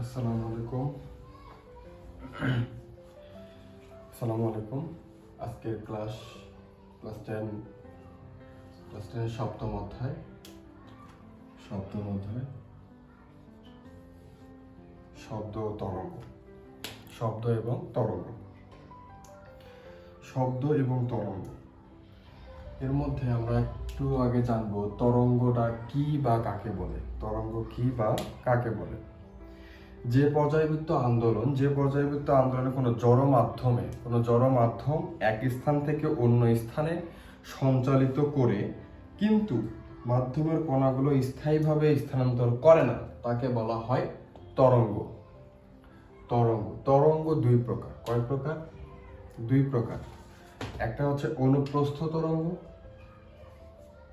আসসালামু আলাইকুম। আসসালামু আলাইকুম। আজকের ক্লাস ক্লাস টেন ক্লাস টেনের সপ্তম অধ্যায়। সপ্তম অধ্যায়। শব্দ ও তরঙ্গ। শব্দ এবং তরঙ্গ। শব্দ এবং তরঙ্গ। এর মধ্যে আমরা একটু আগে জানব তরঙ্গটা কি বা কাকে বলে? তরঙ্গ কি বা কাকে বলে? যে পর্যায়বৃত্ত আন্দোলন, যে পর্যায়বৃত্ত আন্দোলনে কোনো জড় মাধ্যমে কোনো জড় মাধ্যম এক স্থান থেকে অন্য স্থানে সঞ্চালিত করে কিন্তু মাধ্যমের কণাগুলো স্থায়ীভাবে স্থানান্তর করে না, তাকে বলা হয় তরঙ্গ। তরঙ্গ তরঙ্গ দুই প্রকার। কয় প্রকার? দুই প্রকার। একটা হচ্ছে অনুপ্রস্থ তরঙ্গ,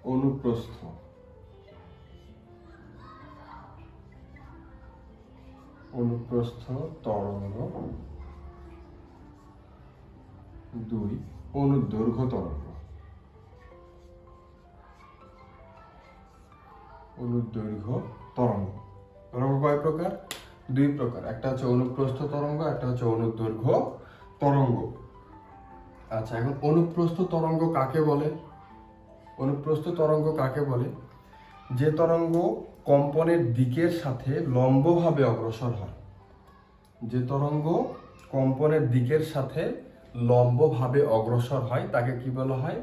অনুপ্রস্থ। অনুপ্রস্থ তরঙ্গ দুই অনুদৈর্ঘ্য তরঙ্গ। অনুদৈর্ঘ্য তরঙ্গ। তরঙ্গ কয় প্রকার? দুই প্রকার। একটা হচ্ছে অনুপ্রস্থ তরঙ্গ, একটা হচ্ছে অনুদৈর্ঘ্য তরঙ্গ। আচ্ছা এখন অনুপ্রস্থ তরঙ্গ কাকে বলে? অনুপ্রস্থ তরঙ্গ কাকে বলে? যে তরঙ্গ কম্পনের দিকের সাথে লম্বভাবে অগ্রসর হয়। যে তরঙ্গ কম্পনের দিকের সাথে লম্বভাবে অগ্রসর হয়, তাকে কি বলা হয়?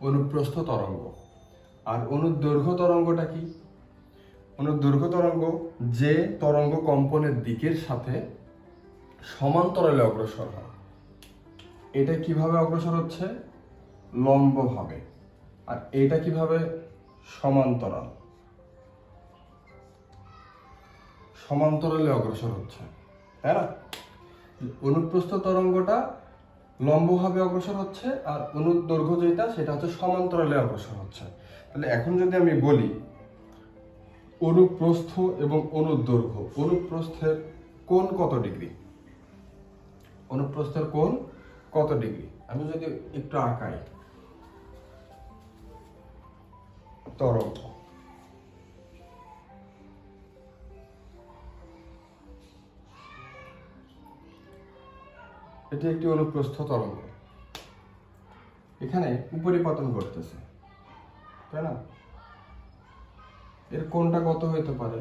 অনুপ্রস্থ তরঙ্গ। আর অনুদৈর্ঘ্য তরঙ্গটা কি? অনুদৈর্ঘ্য তরঙ্গ যে তরঙ্গ কম্পনের দিকের সাথে সমান্তরালে অগ্রসর হয়। এটা কীভাবে অগ্রসর হচ্ছে? লম্বভাবে। আর এটা কীভাবে সমান্তরাল। সমান্তরালে অগ্রসর হচ্ছে, তাই না? অনুপ্রস্থ তরঙ্গটা লম্বভাবে অগ্রসর হচ্ছে আর অনুদৈর্ঘ্য যেটা, সেটা হচ্ছে সমান্তরালে অগ্রসর হচ্ছে। তাহলে এখন যদি আমি বলি, অনুপ্রস্থ এবং অনুদৈর্ঘ্য অনুপ্রস্থের কোণ কত ডিগ্রি? অনুপ্রস্থের কোণ কত ডিগ্রি? আমি যদি একটু আঁকাই। তরঙ্গ এটি একটি অনুপ্রস্থ তরঙ্গ। এখানে উপরে উপরিপতন করতেছে তাই না? এর কোনটা কত হইতে পারে?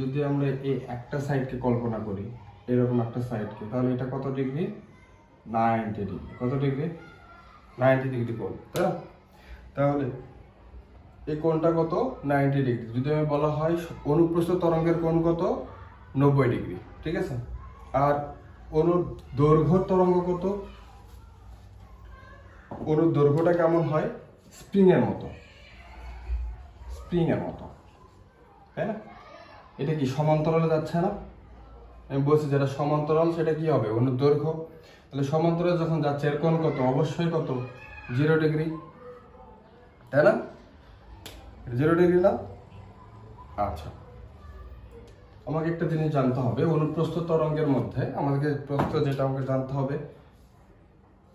যদি আমরা এই একটা সাইডকে কল্পনা করি, এরকম একটা সাইডকে, তাহলে এটা কত ডিগ্রি? Ninety degree. কত ডিগ্রি? নাইনটি ডিগ্রি কোণ, তাই না? তাহলে এই কোণটা কত? Ninety degree. যদি আমি বলা হয় অনুপ্রস্থ তরঙ্গের কোণ কত? নব্বই ডিগ্রি। ঠিক আছে? আর অনুদৈর্ঘ্য তরঙ্গ কত? অনুদৈর্ঘ্যটা কেমন হয়? স্প্রিং এর মতো। স্প্রিং এর মতো। তাই না? এটা কি সমান্তরালে যাচ্ছে না? আমি বলছি যেটা সমান্তরাল, সেটা কি হবে? অনুদৈর্ঘ্য। তাহলে সমান্তরাল যখন যাচ্ছে, এর কোণ কত? অবশ্যই কত? Zero degree. তাই না? জিরো ডিগ্রি না? আচ্ছা। আমাকে একটা জিনিস জানতে হবে, অনুপ্রস্থ তরঙ্গের মধ্যে। আমাদেরকে প্রস্থ যেটা, আমাকে জানতে হবে।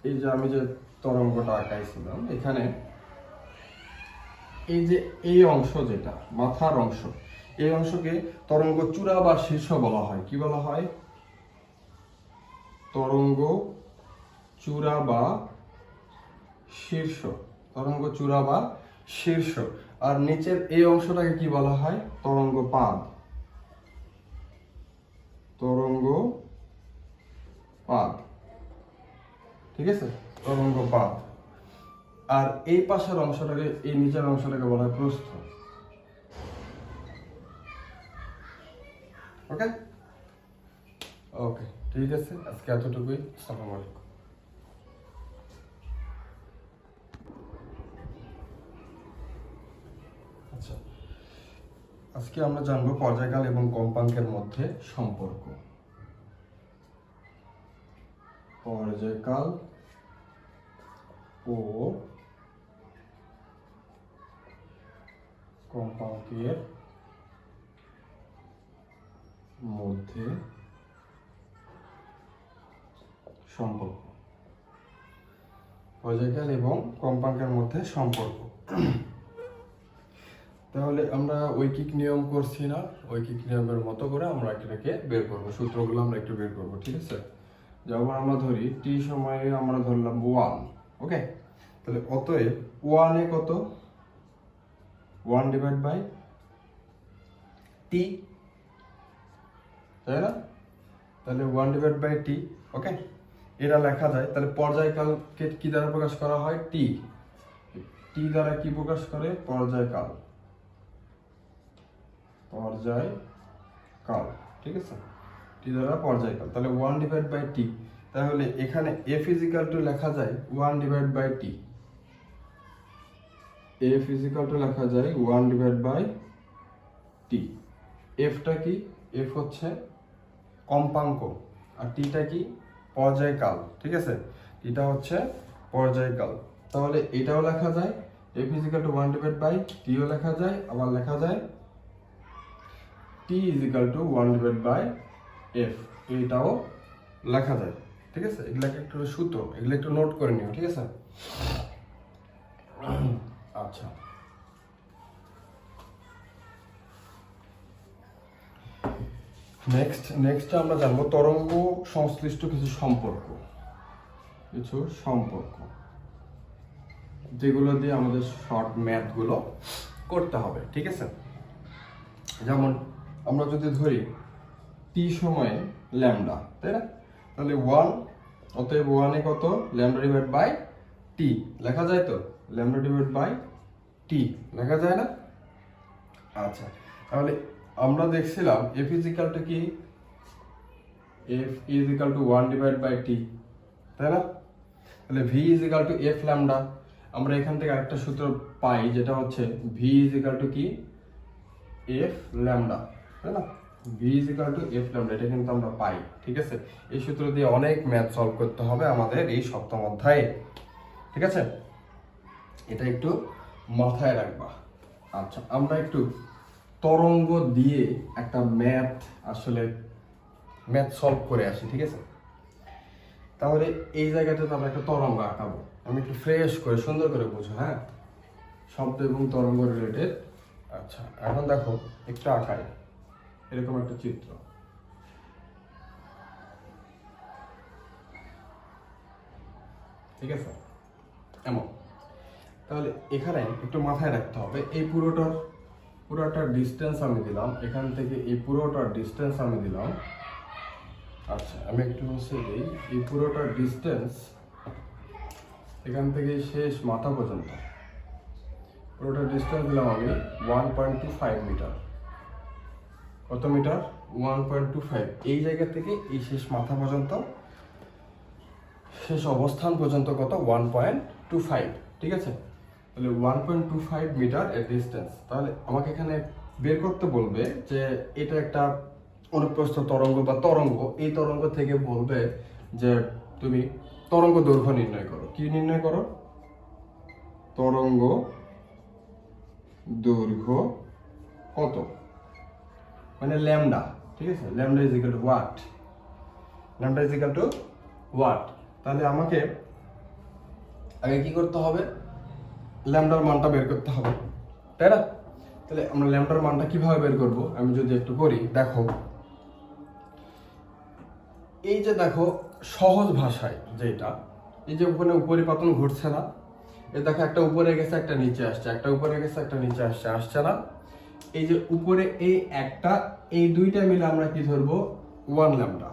এই যে আমি যে তরঙ্গটা আঁকাইছিলাম, এখানে এই যে এই অংশ যেটা, মাথার অংশ, এই অংশকে তরঙ্গ চূড়া বা শীর্ষ বলা হয়। কি বলা হয়? তরঙ্গ চূড়া বা শীর্ষ। তরঙ্গ চূড়া বা শীর্ষ। আর নিচের এই অংশটাকে কি বলা হয়? তরঙ্গ পাদ তরঙ্গ পাদ ঠিক আছে? তরঙ্গ পাদ আর এই পাশের অংশটাকে, এই নিচের অংশটাকে বলা হয় প্রস্থ। ওকে? ওকে, ঠিক আছে। আজকে এতটুকুই। সালাম আজকে আমরা জানব পর্যায়কাল এবং কম্পাঙ্কের মধ্যে সম্পর্ক। পর্যায়কাল ও কম্পাঙ্কের মধ্যে সম্পর্ক। পর্যায়কাল এবং কম্পাঙ্কের মধ্যে সম্পর্ক। তাহলে আমরা ঐকিক নিয়ম করছি না। ঐকিক নিয়মের মতো করে আমরা এটাকে বের করব। সূত্রগুলো আমরা একটু বের করব, ঠিক আছে? যেমন আমরা ধরি টি সময়ে আমরা ধরলাম ওয়ান ওকে তাহলে অতএব ওয়ানে কত? ওয়ান ডিভাইড বাই টি তাই না? তাহলে one divide by T okay এটা লেখা যায়। তাহলে পর্যায়কালকে কি দ্বারা প্রকাশ করা হয়? টি টি দ্বারা কি প্রকাশ করে? পর্যায়কাল। পর্যায় কাল, ঠিক আছে? টি দ্বারা পর্যায়কাল তাহলে ওয়ান ডিভাইড বাই টি তাহলে এখানে এফ ইজিক্যাল টু লেখা যায় one divide by T F equal to লেখা যায় ওয়ান ডিভাইড বাই টি এফটা কি? এফ হচ্ছে কম্পাঙ্ক, আর টিটা কি? পর্যায়কাল ঠিক আছে? টিটা হচ্ছে পর্যায়কাল তাহলে এটাও লেখা যায় F equal to one divide by টিও লেখা যায়, আবার লেখা যায় T equal to one divide by F এইটাও লেখা যায়, ঠিক আছে? এগুলাকে একটু সূত্র? এগুলো একটু নোট করে নিও, ঠিক আছে? আচ্ছা। নেক্সট নেক্সট আমরা জানব তরঙ্গ সংশ্লিষ্ট কিছু সম্পর্ক কিছু সম্পর্ক, যেগুলো দিয়ে আমাদের শর্ট ম্যাথগুলো করতে হবে, ঠিক আছে? যেমন আমরা যদি ধরি টি সময়ে ল্যামডা, তাই না? তাহলে ওয়ান অতএব ওয়ানে কত? ল্যামডা ডিভাইড বাই টি লেখা যায় তো? ল্যামডা ডিভাইড বাই টি লেখা যায় না? আচ্ছা তাহলে আমরা দেখছিলাম এফ ইজিক্যাল টু কি? F equal to one divide by T তাই না? তাহলে V equal to F lambda, আমরা এখান থেকে আরেকটা সূত্র পাই, যেটা হচ্ছে ভি ইজিক্যাল টু কি? F lambda. তাই না? ইজিক্যাল টু এফ ল্যামডা এটা কিন্তু আমরা পাই, ঠিক আছে? এই সূত্র দিয়ে অনেক ম্যাথ সলভ করতে হবে আমাদের এই সপ্তম অধ্যায়ে, ঠিক আছে? এটা একটু মাথায় রাখবা। আচ্ছা আমরা একটু তরঙ্গ দিয়ে একটা ম্যাথ আসলে ম্যাথ সলভ করে আসি, ঠিক আছে? তাহলে এই জায়গাটাতে আমরা একটা তরঙ্গ আঁকাবো। আমি একটু ফ্রেশ করে, সুন্দর করে বুঝো হ্যাঁ? শব্দ এবং তরঙ্গ রিলেটেড আচ্ছা এখন দেখো, একটু আঁকাই। এরকম একটা চিত্র। ঠিক আছে? এমন। তাহলে এখানে একটু মাথায় রাখতে হবে, এই পুরোটার পুরোটার ডিস্টেন্স আমি দিলাম, এখান থেকে এই পুরোটার ডিস্টেন্স আমি দিলাম। আচ্ছা আমি একটু হচ্ছে দিই, এই পুরোটার ডিস্টেন্স এখান থেকে শেষ মাথা পর্যন্ত। পুরোটার ডিস্টেন্স দিলাম আমি one point two five metre কত metre? One point two five এই জায়গা থেকে এই শেষ মাথা পর্যন্ত, শেষ অবস্থান পর্যন্ত কত? ওয়ান পয়েন্ট টু ফাইভ ঠিক আছে? তাহলে one point two five metre এর ডিস্টেন্স তাহলে আমাকে এখানে বের করতে বলবে যে এটা একটা অনুপ্রস্থ তরঙ্গ বা তরঙ্গ। এই তরঙ্গ থেকে বলবে যে তুমি তরঙ্গ দৈর্ঘ্য নির্ণয় করো। কি নির্ণয় করো? তরঙ্গ দৈর্ঘ্য কত? মানে ল্যামডা, ঠিক আছে? Lambda is equal to what lambda is equal to what তাহলে আমাকে আগে কি করতে হবে? ল্যামডার মানটা বের করতে হবে, তাই না? তাহলে আমরা ল্যামডার মানটা কীভাবে বের করব? আমি যদি একটু করি, দেখো। এই যে দেখো, সহজ ভাষায় যেটা, এই যে ওখানে উপরিপাতন ঘটছে না এ দেখো একটা উপরে গেছে, একটা নিচে আসছে, একটা উপরে গেছে, একটা নিচে আসছে আসছে না? এই যে উপরে এই একটা, এই দুইটা মিলে আমরা কি ধরবো? ওয়ান ল্যামডা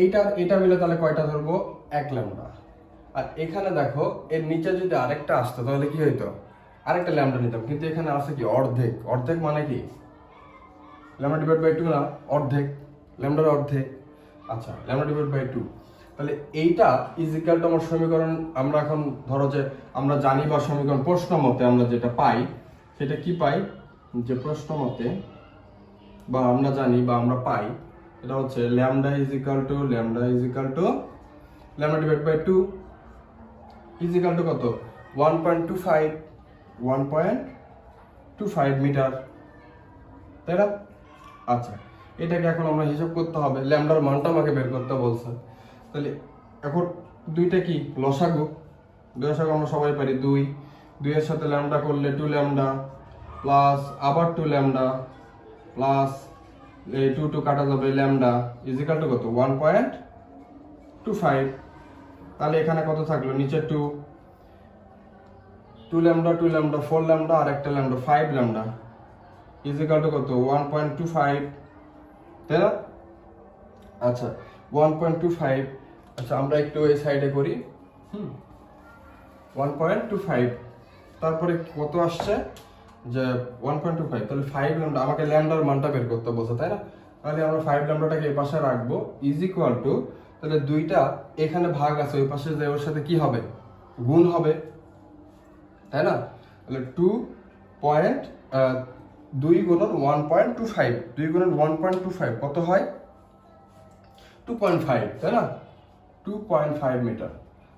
এইটা, এটা মিলে তাহলে কয়টা ধরবো? এক ল্যামডা আর এখানে দেখো, এর নিচে যদি আরেকটা আসতো, তাহলে কি হইতো? আরেকটা ল্যামডা নিতাম। কিন্তু এখানে আছে কি? অর্ধেক। অর্ধেক মানে কি? ল্যামডা ডিভাইড বাই টু না? অর্ধেক। ল্যামডার অর্ধেক। আচ্ছা ল্যামডা ডিভাইড বাই টু তাহলে এইটা ইজিক্যাল টু আমার সমীকরণ, আমরা এখন ধরো যে আমরা জানি বা সমীকরণ প্রশ্ন মতে আমরা যেটা পাই, সেটা কি পাই? যে প্রশ্ন মতে, বা আমরা জানি বা আমরা পাই, এটা হচ্ছে lambda is equal to lambda is equal to lambda divide by two is equal to কত? One point two five one point two five metre তাই না? আচ্ছা এটাকে এখন আমরা হিসাব করতে হবে। ল্যামডার মানটা আমাকে বের করতে বলছে। তাহলে এখন দুইটা কি? লসাগু। লসাগু আমরা সবাই পারি দুই। দুইয়ের সাথে ল্যামডা করলে টু ল্যামডা। প্লাস আবার টু ল্যামডা প্লাস এই টু টু কাটা যাবে ল্যামডা ইজিক্যাল টু কত? ওয়ান পয়েন্ট টু ফাইভ তাহলে এখানে কত থাকল? নিচে two two lambda two lambda four lambda আর একটা lambda five lambda. Equal to কত? ওয়ান পয়েন্ট টু ফাইভ তাই না? আচ্ছা ওয়ান পয়েন্ট টু ফাইভ আচ্ছা আমরা একটু এই সাইডে করি। হুম। ওয়ান পয়েন্ট টু ফাইভ তারপরে কত আসছে? যে ওয়ান পয়েন্ট টু ফাইভ তাহলে ফাইভ ল্যামডা আমাকে ল্যামডার মানটা বের করতে বলছে, তাই না? তাহলে আমরা ফাইভ ল্যামডাটাকে এই পাশে রাখব ইজ ইকুয়াল টু তাহলে দুইটা এখানে ভাগ আছে, ওই পাশে যে ওর সাথে কি হবে? গুণ হবে, তাই না? তাহলে টু পয়েন্ট দুই গুণন ওয়ান পয়েন্ট টু ফাইভ দুই গুণন ওয়ান পয়েন্ট টু ফাইভ কত হয়? টু পয়েন্ট ফাইভ তাই না? টু পয়েন্ট ফাইভ মিটার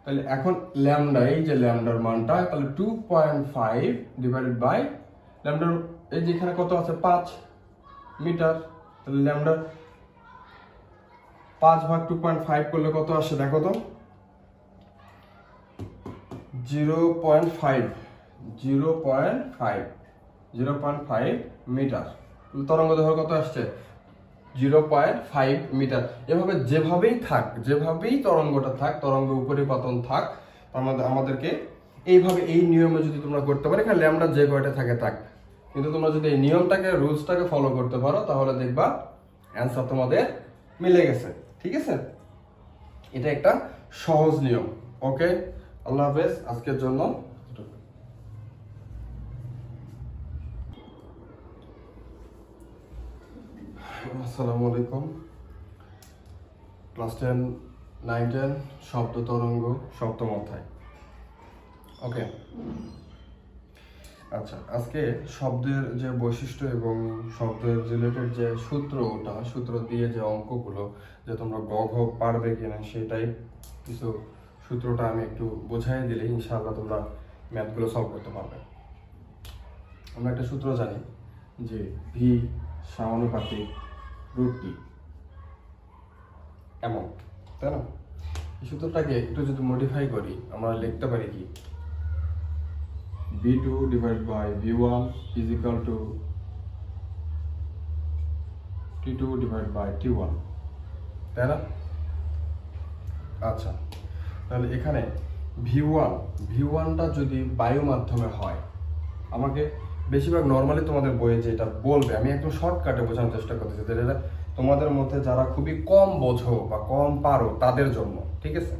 তাহলে এখন ল্যামডা এই যে ল্যামডার মানটা, তাহলে two point five divided by ল্যামডার এই যে এখানে কত আছে? পাঁচ মিটার। তাহলে ল্যামডার পাঁচ ভাগ টু পয়েন্ট ফাইভ করলে কত আসে? দেখো তো। Zero point five zero point five zero point five metre তরঙ্গ দৈর্ঘ্য কত আসছে? জিরো পয়েন্ট ফাইভ মিটার এভাবে যেভাবেই থাক, যেভাবেই তরঙ্গটা থাক, তরঙ্গ উপরিপতন থাক আমাদের আমাদেরকে এইভাবে এই নিয়মে যদি তোমরা করতে পারো, এখানে ল্যামডা যে কয়টা থাকে, থাক। কিন্তু তোমরা যদি এই নিয়মটাকে, রুলসটাকে ফলো করতে পারো, তাহলে দেখবা অ্যান্সার তোমাদের মিলে গেছে। ঠিক আছে? এটা একটা সহজ নিয়ম। ওকে আল্লাহ হাফেজ, আজকের জন্য আসসালামু আলাইকুম। ক্লাস টেন নাইন টেন শব্দ তরঙ্গ সপ্তম অধ্যায় ওকে আচ্ছা আজকে শব্দের যে বৈশিষ্ট্য এবং শব্দের রিলেটেড যে সূত্র ওটা, সূত্র দিয়ে যে অঙ্কগুলো, যে তোমরা গ ঘ পারবে কিনা সেটাই কিছু সূত্রটা আমি একটু বোঝাই দিলে ইনশাআল্লাহ তোমরা ম্যাথগুলো সলভ করতে পারবে। আমরা একটা সূত্র জানি যে ভি সমানুপাতিক রুট টি অ্যামাউন্ট তাই না? এই সূত্রটাকে একটু যদি মডিফাই করি, আমরা লিখতে পারি কি? B two divide by B one is equal to T two divide by T one তাই না? আচ্ছা তাহলে এখানে ভি ওয়ান ভি ওয়ানটা যদি বায়ু মাধ্যমে হয়, আমাকে বেশিরভাগ নর্মালি তোমাদের বইয়ে যেটা বলবে, আমি একদম শর্টকাটে বোঝানোর চেষ্টা করতেছি যে এটা তোমাদের মধ্যে যারা খুবই কম বোঝো বা কম পারো, তাদের জন্য, ঠিক আছে?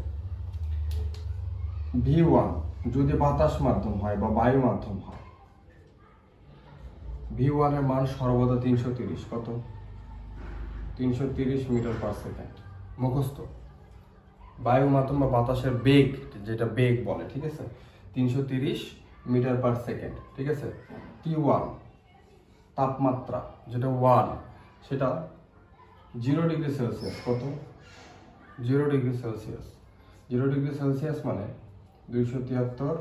ভি ওয়ান যদি বাতাস মাধ্যম হয় বা বায়ু মাধ্যম হয় ভি ওয়ানের মান সর্বদা তিনশো তিরিশ, কত? তিনশো তিরিশ মিটার পার সেকেন্ড মুখস্থ। বায়ু মাধ্যম বা বাতাসের বেগ, যেটা বেগ বলে, ঠিক আছে? তিনশো তিরিশ মিটার পার সেকেন্ড ঠিক আছে? টি ওয়ান তাপমাত্রা, যেটা ওয়ান সেটা জিরো ডিগ্রি সেলসিয়াস কত? Zero degree Celsius zero degree Celsius মানে দুইশো তিয়াত্তর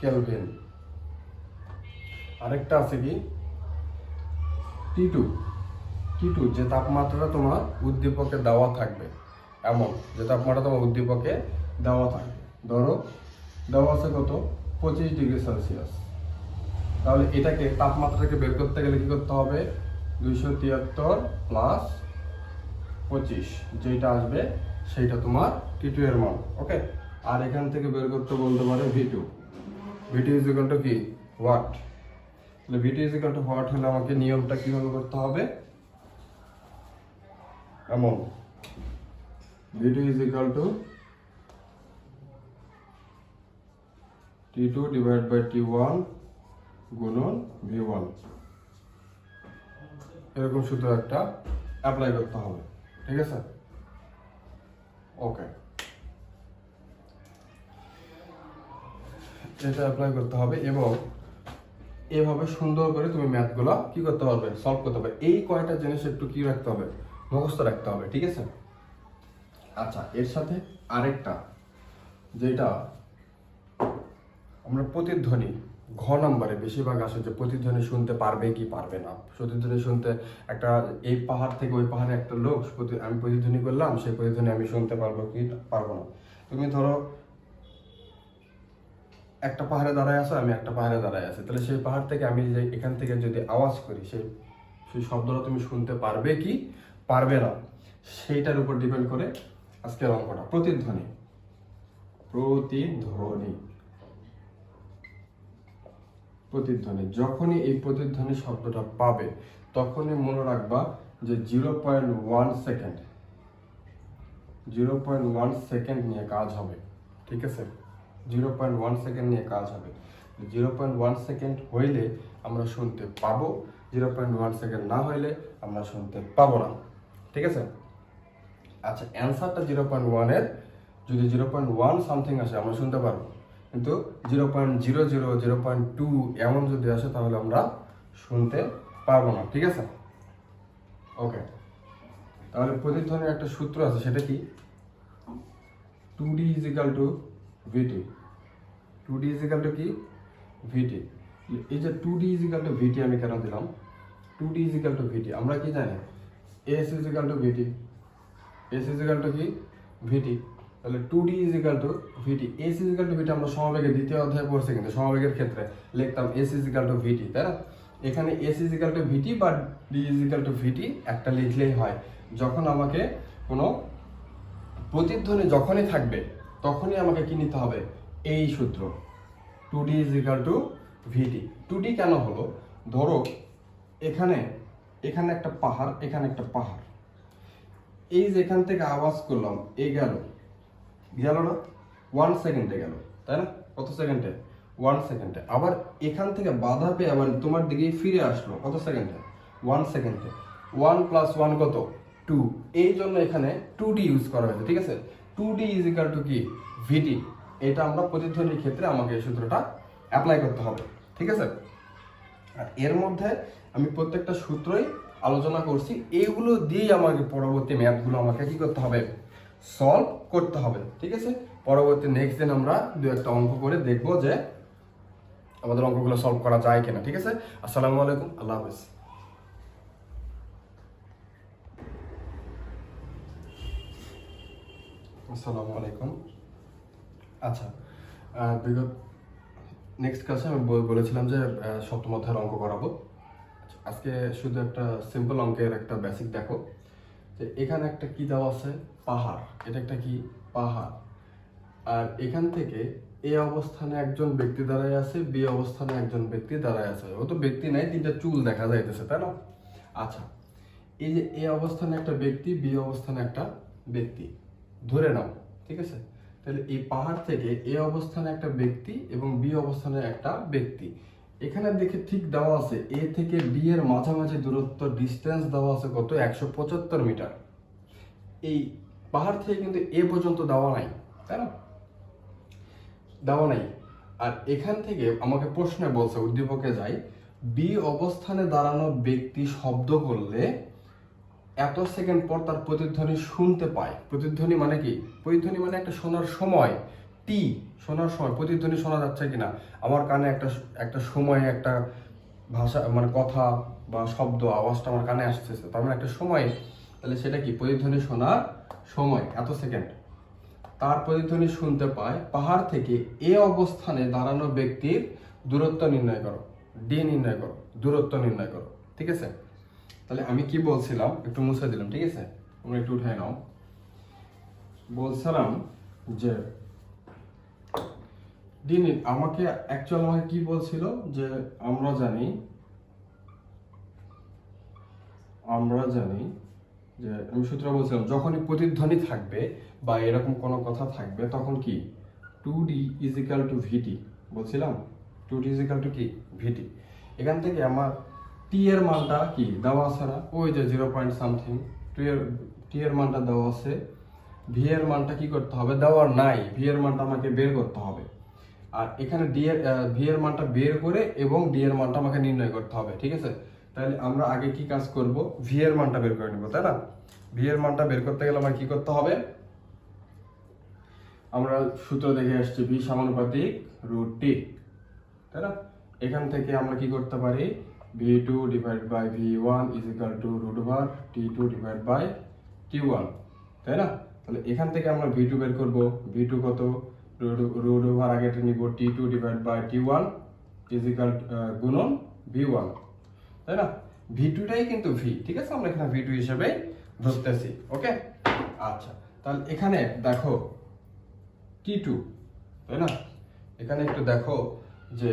কেলভিন আরেকটা আছে কি? টি টু টি টু যে তাপমাত্রাটা তোমার উদ্দীপকে দেওয়া থাকবে। এমন, যে তাপমাত্রা তোমার উদ্দীপকে দেওয়া থাকবে। ধরো, দেওয়া আছে কত? পঁচিশ ডিগ্রি সেলসিয়াস। তাহলে এটাকে, তাপমাত্রাকে বের করতে গেলে কি করতে হবে? দুইশো তিয়াত্তর প্লাস পঁচিশ। যেটা আসবে, সেইটা তোমার টি টু এর মান ওকে আর এখান থেকে বের করতে বলতে পারে V two V two is equal to কি? হোয়াট তাহলে V two is equal to what হলে আমাকে নিয়মটা কীভাবে করতে হবে? এমন। V two is equal to T two divide by T one গুণন ভি ওয়ান এরকম শুধু একটা অ্যাপ্লাই করতে হবে। ঠিক আছে? ওকে এটা অ্যাপ্লাই করতে হবে এবং এভাবে সুন্দর করে তুমি ম্যাথগুলো কি করতে পারবে? সলভ করতে পারবে। এই কয়টা জিনিস একটু কি রাখতে হবে? মুখস্থ রাখতে হবে, ঠিক আছে? আচ্ছা এর সাথে আরেকটা, যেটা আমরা প্রতিধ্বনি, ঘ নম্বরে বেশিরভাগ আসে যে প্রতিধ্বনি শুনতে পারবে কি পারবে না। প্রতিধ্বনি শুনতে একটা, এই পাহাড় থেকে ওই পাহাড়ে একটা লোক আমি প্রতিধ্বনি করলাম, সেই প্রতিধ্বনি আমি শুনতে পারব কি পারব না। তুমি ধরো একটা পাহাড়ে দাঁড়ায় আছো, আমি একটা পাহাড়ে দাঁড়ায় আছি। তাহলে সেই পাহাড় থেকে আমি যে এখান থেকে যদি আওয়াজ করি, সেই সেই শব্দটা তুমি শুনতে পারবে কি? পারবে না। সেইটার উপর ডিপেন্ড করে আজকের অঙ্কটা। প্রতিধ্বনি। প্রতিধ্বনি। প্রতিধ্বনি। যখনই এই প্রতিধ্বনি শব্দটা পাবে, তখনই মনে রাখবা যে zero point one second. Zero point one second নিয়ে কাজ হবে। ঠিক আছে? জিরো পয়েন্ট ওয়ান সেকেন্ড নিয়ে কাজ হবে। জিরো পয়েন্ট ওয়ান সেকেন্ড হইলে আমরা শুনতে পাবো, জিরো পয়েন্ট ওয়ান সেকেন্ড না হইলে আমরা শুনতে পাবো না। ঠিক আছে? আচ্ছা অ্যান্সারটা জিরো পয়েন্ট ওয়ানের যদি জিরো পয়েন্ট ওয়ান সামথিং আসে, আমরা শুনতে পারব। কিন্তু zero point zero zero zero point two এমন যদি আসে, তাহলে আমরা শুনতে পারব না। ঠিক আছে? ওকে। তাহলে প্রতিধ্বনির একটা সূত্র আছে, সেটা কি? Two D equal to VT two D equal to কি ভিটি এই যে two D equal to VT আমি কেন দিলাম two D equal to VT আমরা কি জানি S equal to VT S equal to কি ভিটি তাহলে two D equal to VT S equal to VT আমরা সমবেগের দ্বিতীয় অধ্যায় পড়ছি কিন্তু সমবেগের ক্ষেত্রে লিখতাম এস ইজিক্যাল টু ভিটি তাই না এখানে এস ইজিক্যাল টু ভিটি বা ডি ইজিক্যাল টু ভিটি একটা লিখলেই হয় যখন আমাকে কোনো প্রতিধ্বনি যখনই থাকবে তখনই আমাকে কি নিতে হবে এই সূত্র। Two D is equal to VT two D কেন হলো? ধরো, এখানে এখানে একটা পাহাড়, এখানে একটা পাহাড়। এই যে এখান থেকে আওয়াজ করলাম, এ গেল। গেল না? ওয়ান সেকেন্ডে গেল, তাই না? কত সেকেন্ডে ওয়ান সেকেন্ডে আবার এখান থেকে বাধা পেয়ে আবার তোমার দিকেই ফিরে আসলো, কত সেকেন্ডে ওয়ান সেকেন্ডে ওয়ান প্লাস ওয়ান কত? টু এই জন্য এখানে টু ডি ইউজ করা হয়েছে, ঠিক আছে? Two D is equal to কি? ভিটি এটা আমরা প্রতিধ্বনির ক্ষেত্রে আমাকে এই সূত্রটা অ্যাপ্লাই করতে হবে, ঠিক আছে? আর এর মধ্যে আমি প্রত্যেকটা সূত্রই আলোচনা করছি, এইগুলো দিয়েই আমাকে পরবর্তী ম্যাথগুলো আমাকে কি করতে হবে? সলভ করতে হবে, ঠিক আছে? পরবর্তী নেক্সট দিন আমরা দু একটা অঙ্ক করে দেখব যে আমাদের অঙ্কগুলো সলভ করা যায় কিনা, ঠিক আছে? আসসালামু আলাইকুম, আল্লাহ হাফিজ। আসসালামু আলাইকুম। আচ্ছা বিগত নেক্সট ক্লাসে আমি বলেছিলাম যে সপ্তম অঙ্ক করাবো। আচ্ছা, আজকে শুধু একটা সিম্পল অঙ্কের একটা বেসিক দেখো। যে এখানে একটা কি দেওয়া আছে? পাহাড়। এটা একটা কি? পাহাড়। আর এখান থেকে এ অবস্থানে একজন ব্যক্তি দাঁড়ায় আছে বি অবস্থানে একজন ব্যক্তি দাঁড়ায় আছে। ও তো ব্যক্তি নাই তিনটা চুল দেখা যাইতেছে তাই না? আচ্ছা এই যে এ অবস্থানে একটা ব্যক্তি বি অবস্থানে একটা ব্যক্তি। ধরে নাও ঠিক আছে? তাহলে এই পাহাড় থেকে এ অবস্থানে একটা ব্যক্তি এবং বি অবস্থানে একটা ব্যক্তি। এখানে দেখে ঠিক দেওয়া আছে, এ থেকে বি এর মাঝামাঝি দূরত্ব ডিস্টেন্স দেওয়া আছে কত? একশো পঁচাত্তর মিটার। এই পাহাড় থেকে কিন্তু এ পর্যন্ত দেওয়া নাই, তাই না? দেওয়া নাই। আর এখান থেকে আমাকে প্রশ্নে বলছে, উদ্দীপকে যাই বি অবস্থানে দাঁড়ানো ব্যক্তি শব্দ করলে এত সেকেন্ড পর তার প্রতিধ্বনি শুনতে পায়। প্রতিধ্বনি মানে কি? প্রতিধ্বনি মানে একটা শোনার সময়। টি শোনার সময়। প্রতিধ্বনি শোনা যাচ্ছে কিনা? আমার কানে একটা একটা সময় একটা ভাষা মানে কথা বা শব্দ, আওয়াজটা আমার কানে আসতেছে। তার মানে একটা সময়। তাহলে সেটা কি? প্রতিধ্বনি শোনার সময়, এত সেকেন্ড। তার প্রতিধ্বনি শুনতে পায়, পাহাড় থেকে এ অবস্থানে দাঁড়ানো ব্যক্তির দূরত্ব নির্ণয় করো। ডি নির্ণয় করো, দূরত্ব নির্ণয় করো। ঠিক আছে? তাহলে আমি কি বলছিলাম? একটু মুছে দিলাম, ঠিক আছে? তোমরা একটু উঠাই নাও। বলছিলাম যে ডি আমাকে অ্যাকচুয়াল আমাকে কি বলছিল? যে, আমরা জানি আমরা জানি যে, আমি সূত্র বলছিলাম, যখনই প্রতিধ্বনি থাকবে বা এরকম কোনো কথা থাকবে, তখন কি? Two D equal to VT বলছিলাম? টু ডি ইজিক্যাল টু কি? ভিটি এখান থেকে আমার টি এর মানটা কি? দেওয়া আছে না? ওই যে জিরো পয়েন্ট সামথিং টু এর টি এর মানটা দেওয়া আছে। ভি এর মানটা কি করতে হবে? দেওয়ার নাই। ভি এর মানটা আমাকে বের করতে হবে। আর এখানে ডি এর ভি এর মানটা বের করে এবং ডি এর মানটা আমাকে নির্ণয় করতে হবে, ঠিক আছে? তাহলে আমরা আগে কি কাজ করব? ভি এর মানটা বের করে নেব, তাই না? ভি এর মানটা বের করতে গেলে আমার কি করতে হবে? আমরা সূত্র দেখে আসছি ভি সমানুপাতিক রুট টি তাই না? এখান থেকে আমরা কি করতে পারি? V two divide by V one is equal to root over T two divide by T one তাই না? তাহলে এখান থেকে আমরা ভি টু বের করব। ভি টু কত? রুট ওভার আগে নিব T two divide by T one equal গুণন ভি ওয়ান তাই না? ভি টুটাই কিন্তু ভি ঠিক আছে? আমরা এখানে ভি টু হিসেবে ধরতেছি, ওকে? আচ্ছা তাহলে এখানে দেখো টি টু তাই না? এখানে একটু দেখো যে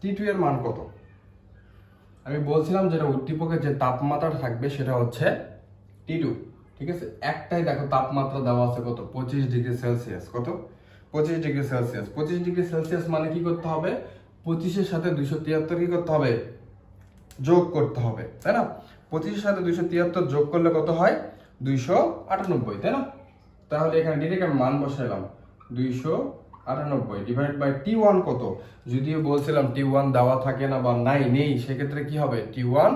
টি টু এর মান কত? আমি বলছিলাম যেটা উদ্দীপকের যে তাপমাত্রা থাকবে সেটা হচ্ছে টি টু ঠিক আছে? একটাই দেখো তাপমাত্রা দেওয়া আছে কত? পঁচিশ ডিগ্রি সেলসিয়াস, কত? পঁচিশ ডিগ্রি সেলসিয়াস। পঁচিশ ডিগ্রি সেলসিয়াস মানে কি করতে হবে? পঁচিশের সাথে দুইশো তিয়াত্তর কি করতে হবে? যোগ করতে হবে, তাই না? পঁচিশের সাথে দুইশো তিয়াত্তর যোগ করলে কত হয়? দুইশো আটানব্বই, তাই না? তাহলে এখানে ডিরেক্ট আমি মান বসাইলাম। দুইশো আটানব্বই ডিভাইড বাই টি ওয়ান কত? যদিও বলছিলাম টি ওয়ান দেওয়া থাকে না বা নাই, নেই, সেক্ষেত্রে কি হবে? T one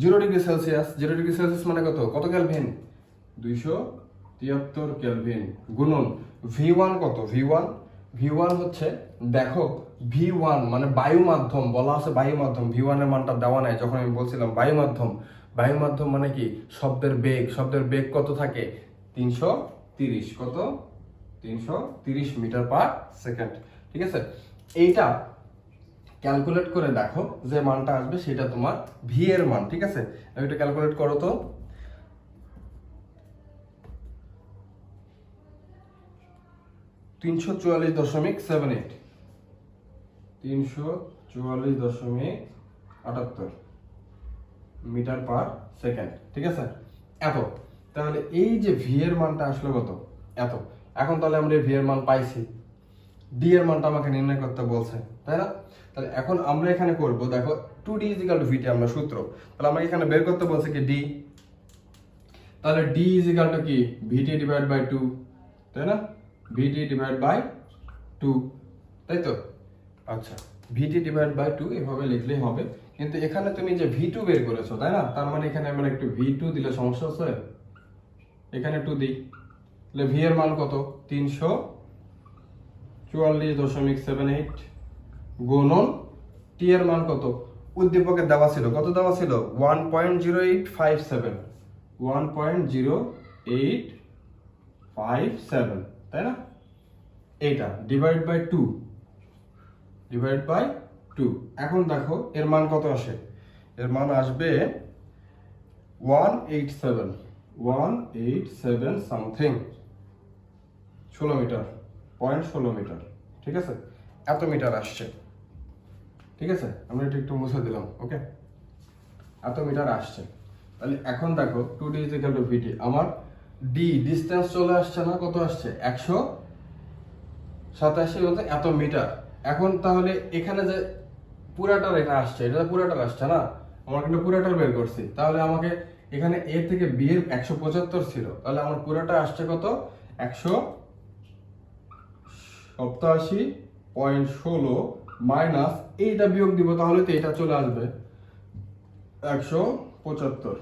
zero degree Celsius zero degree Celsius মানে কত? কত ক্যালভিন দুইশো তিয়াত্তর ক্যালভিন গুণন। ভি ওয়ান কত? ভি ওয়ান ভি ওয়ান হচ্ছে, দেখো ভি ওয়ান মানে বায়ু মাধ্যম বলা আছে বায়ু মাধ্যম ভি ওয়ানের মানটা দেওয়া নাই, যখন আমি বলছিলাম বায়ু মাধ্যম বায়ু মাধ্যম মানে কি? শব্দের বেগ শব্দের বেগ কত থাকে? তিনশো তিরিশ, কত? তিনশো তিরিশ মিটার পার সেকেন্ড। ঠিক আছে? এইটা ক্যালকুলেট করে দেখো যে মানটা আসবে সেটা তোমার ভি এর মান, ঠিক আছে? এটা ক্যালকুলেট করো তো। তিনশো চুয়াল্লিশ দশমিক সেভেন এইট। তিনশো চুয়াল্লিশ দশমিক আটাত্তর মিটার পার সেকেন্ড, ঠিক আছে? এত। তাহলে এই যে ভি এর মানটা আসলো কত? এত। এখন তাহলে আমরা ভি এর মান পাইছি। ডি এর মানটা আমাকে নির্ণয় করতে বলছে, তাই না? তাহলে এখন আমরা এখানে করব, দেখো two D equal to VT আমরা সূত্র। তাহলে আমাকে এখানে বের করতে বলছে কি ডি তাহলে ডি ইজিক্যাল টু কি? ভিটি ডিভাইড বাই টু তাই না? ভিটি ডিভাইড বাই টু তাই তো? আচ্ছা ভিটি ডিভাইড বাই টু এভাবে লিখলেই হবে। কিন্তু এখানে তুমি যে ভি টু বের করেছ, তাই না? তার মানে এখানে আমরা একটু ভি টু দিলে সমস্যা আছে এখানে টু দিই। তাহলে ভি এর মান কত? তিনশো চুয়াল্লিশ দশমিক সেভেন এইট গুণন টি এর মান কত? উদ্দীপকের দেওয়া ছিল, কত দেওয়া ছিল? One point zero eight five seven one point zero eight five seven তাই না? এইটা divide by two divide by two এখন দেখো, এর মান কত আসে? এর মান আসবে one eight seven one eight seven something ষোলো মিটার পয়েন্ট ষোলো মিটার, ঠিক আছে? এত মিটার আসছে। ঠিক আছে? আমরা এটা একটু মুছে দিলাম ওকে এত মিটার আসছে। তাহলে এখন দেখো two D equal to VT আমার ডি ডিস্টেন্স চলে আসছে না, কত আসছে? একশো সাতাশি বলতে এত মিটার। এখন তাহলে এখানে যে পুরাটার এটা আসছে, এটা পুরাটার আসছে না? আমার কিন্তু পুরাটার বের করছি। তাহলে আমাকে এখানে এ থেকে বি এর একশো পঁচাত্তর ছিল। তাহলে আমার পুরাটা আসছে কত? একশো সপ্তাশি পয়েন্ট ষোলো মাইনাস এইটা বিয়োগ দিব, তাহলে তো এটা চলে আসবে একশো পঁচাত্তর।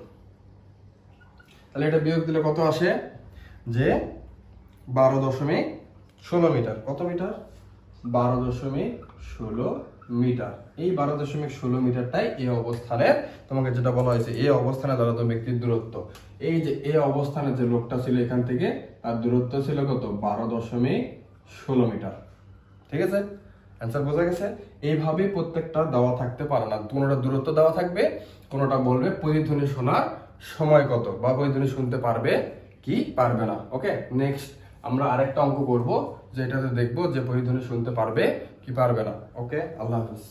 তাহলে এটা বিয়োগ দিলে কত আসে? যে বারো দশমিক ষোলো মিটার। কত মিটার? বারো দশমিক ষোলো মিটার। এই বারো দশমিক ষোলো মিটারটাই এই অবস্থানের, তোমাকে যেটা বলা হয়েছে এই অবস্থানে দাঁড়াতো ব্যক্তির দূরত্ব। এই যে এই অবস্থানে যে লোকটা ছিল এখান থেকে, তার দূরত্ব ছিল কত? বারো দশমিক ষোলো মিটার। ঠিক আছে? অ্যান্সার বোঝা গেছে? এইভাবেই প্রত্যেকটা দেওয়া থাকতে পারে না। কোনোটা দূরত্ব দেওয়া থাকবে, কোনোটা বলবে প্রতিধ্বনি শোনার সময় কত, বা প্রতিধ্বনি শুনতে পারবে কি পারবে না। ওকে নেক্সট আমরা আরেকটা অঙ্ক করব, যেটাতে দেখব যে প্রতিধ্বনি শুনতে পারবে কি পারবে না। ওকে আল্লাহ হাফিজ।